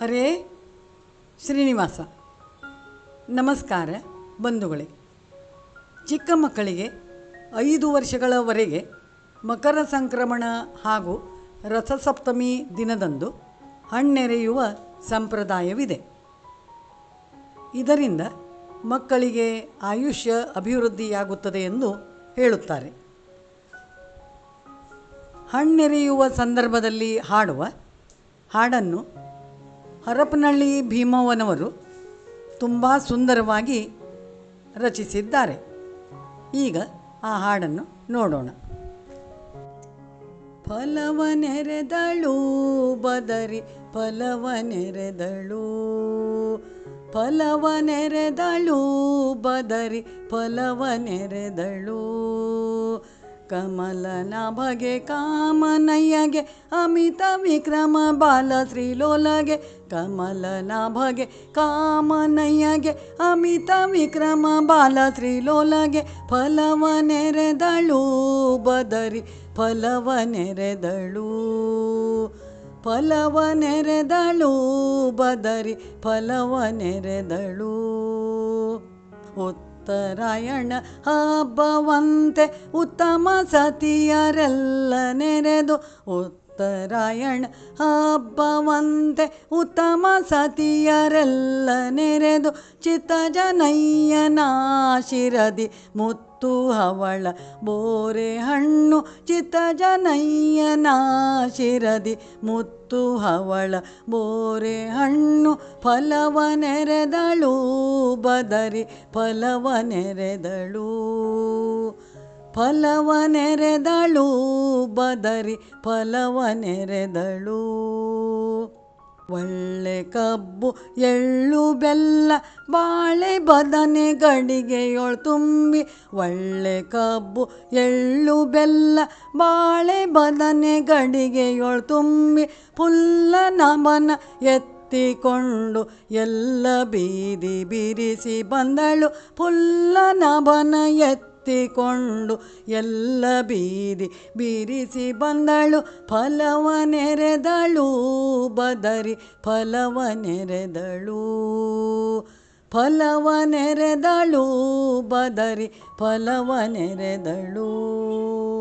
ಹರೇ ಶ್ರೀನಿವಾಸ. ನಮಸ್ಕಾರ ಬಂಧುಗಳೇ. ಚಿಕ್ಕ ಮಕ್ಕಳಿಗೆ ಐದು ವರ್ಷಗಳವರೆಗೆ ಮಕರ ಸಂಕ್ರಮಣ ಹಾಗೂ ರಥಸಪ್ತಮಿ ದಿನದಂದು ಹಣ್ಣೆರೆಯುವ ಸಂಪ್ರದಾಯವಿದೆ. ಇದರಿಂದ ಮಕ್ಕಳಿಗೆ ಆಯುಷ್ಯ ಅಭಿವೃದ್ಧಿಯಾಗುತ್ತದೆ ಎಂದು ಹೇಳುತ್ತಾರೆ. ಹಣ್ಣೆರೆಯುವ ಸಂದರ್ಭದಲ್ಲಿ ಹಾಡುವ ಹಾಡನ್ನು ಹರಪನಹಳ್ಳಿ ಭೀಮವ್ವನವರು ತುಂಬ ಸುಂದರವಾಗಿ ರಚಿಸಿದ್ದಾರೆ. ಈಗ ಆ ಹಾಡನ್ನು ನೋಡೋಣ. ಫಲವನೆರೆದಳು, ಬದರಿ ಫಲವನೆರೆದಳು. ಫಲವನೆರೆದಳು, ಬದರಿ ಫಲವನೆರೆದಳು. ಕಮಲನ ಬಗೆ ಕಾಮನಯ್ಯಗೆ, ಅಮಿತ ವಿಕ್ರಮ ಬಾಲ ಶ್ರೀಲೋಲಗೆ ಕಮಲನ ಬಗೆ ಕಾಮನಯ್ಯಗೆ, ಅಮಿತ ವಿಕ್ರಮ ಬಾಲ ಫಲವ ನೆರೆದಳು ಬದರಿ ಫಲವನೆರೆದಳು ಫಲವನೆರೆದಳು ಬದರಿ ಫಲವನೆರೆದಳು ಉತ್ತರಾಯಣ ಹಬ್ಬವಂತೆ ಉತ್ತಮ ಸತಿಯರೆಲ್ಲ ನೆರೆದು ಉತ್ತರಾಯಣ. ಹಬ್ಬವಂತೆ ಉತ್ತಮ ಸತಿಯರೆಲ್ಲ ನೆರೆದು ಚಿತ್ತಜನಯ್ಯನಾಶಿರದಿ ಮುತ್ತು ಹವಳ ಬೋರೆ ಹಣ್ಣು ಚಿತ್ತಜನಯ್ಯನಾಶಿರದಿ ಮುತ್ತು ಹವಳ ಬೋರೆ ಹಣ್ಣು ಫಲವ ನೆರೆದಳು, ಬದರಿ ಫಲವನೆರೆದಳು ಫಲವನೆರೆದಳು ಬದರಿ ಫಲವನೆರೆದಳು ಒಳ್ಳೆ ಕಬ್ಬು, ಎಳ್ಳು, ಬೆಲ್ಲ, ಬಾಳೆ ಬದನೆ ಗಡಿಗೆಯೊಳ್ ತುಂಬಿ. ಒಳ್ಳೆ ಕಬ್ಬು, ಎಳ್ಳು, ಬೆಲ್ಲ, ಬಾಳೆ ಬದನೆ ಗಡಿಗೆಯೊಳ್ ತುಂಬಿ. ಫುಲ್ಲ ನಮನ ಎತ್ತಿಕೊಂಡು ಎಲ್ಲ ಬೀದಿ ಬಿರಿಸಿ ಬಂದಳು. ಪುಲ್ಲ ನಭನ ಎತ್ತಿಕೊಂಡು ಎಲ್ಲ ಬೀದಿ ಬೀರಿಸಿ ಬಂದಳು ಫಲವನೆರೆದಳು ಬದರಿ ಫಲವನೆರೆದಳು ಫಲವನೆರೆದಳು ಬದರಿ ಫಲವನೆರೆದಳು ನಾರದಾದಿ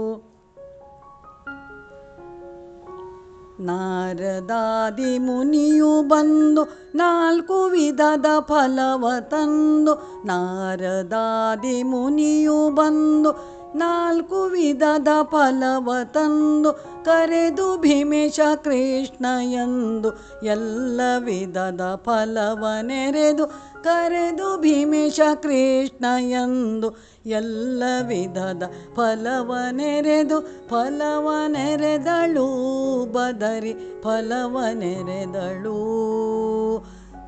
ಮುನಿಯು ಬಂದು ನಾಲ್ಕು ವಿಧದ ಫಲವ ತಂದು ನಾರದಾದಿ ಮುನಿಯು ಬಂದು ನಾಲ್ಕು ವಿಧದ ಫಲವ ತಂದು ಕರೆದು ಭೀಮೇಶ ಕೃಷ್ಣ ಎಂದು ಎಲ್ಲ ವಿಧದ ಫಲವ ನೆರೆದು ಕರೆದು ಭೀಮೇಶ ಕೃಷ್ಣ ಎಂದು ಎಲ್ಲ ವಿಧದ ಫಲವ ನೆರೆದು ಫಲವ ನೆರೆದಳು ಬದರಿ ಫಲವ ನೆರೆದಳು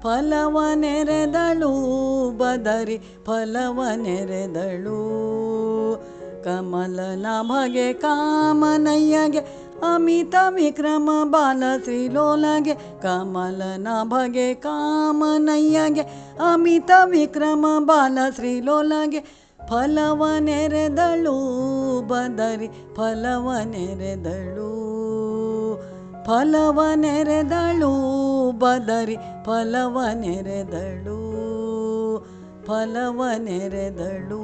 ಫಲವ ನೆರೆದಳು ಬದರಿ ಫಲವ ನೆರೆದಳು ಕಮಲನ ಭಗೆ ಕಾಮನಯ್ಯಗೆ ಅಮಿತ ವಿಕ್ರಮ ಬಾಲ ಶ್ರೀಲೋಲಗೆ ಕಮಲ ನಭಗೆ ಕಾಮನಯ್ಯಗೆ ಅಮಿತ ವಿಕ್ರಮ ಬಾಲ ಶ್ರೀಲೋಲಗೆ ಫಲವನೆರೆದಳು ಬದರಿ, ಫಲವನೆರೆದಳು ಫಲವನೆರೆದಳು ಬದರಿ, ಫಲವನೆರೆದಳು ಫಲವನೆರೆದಳು.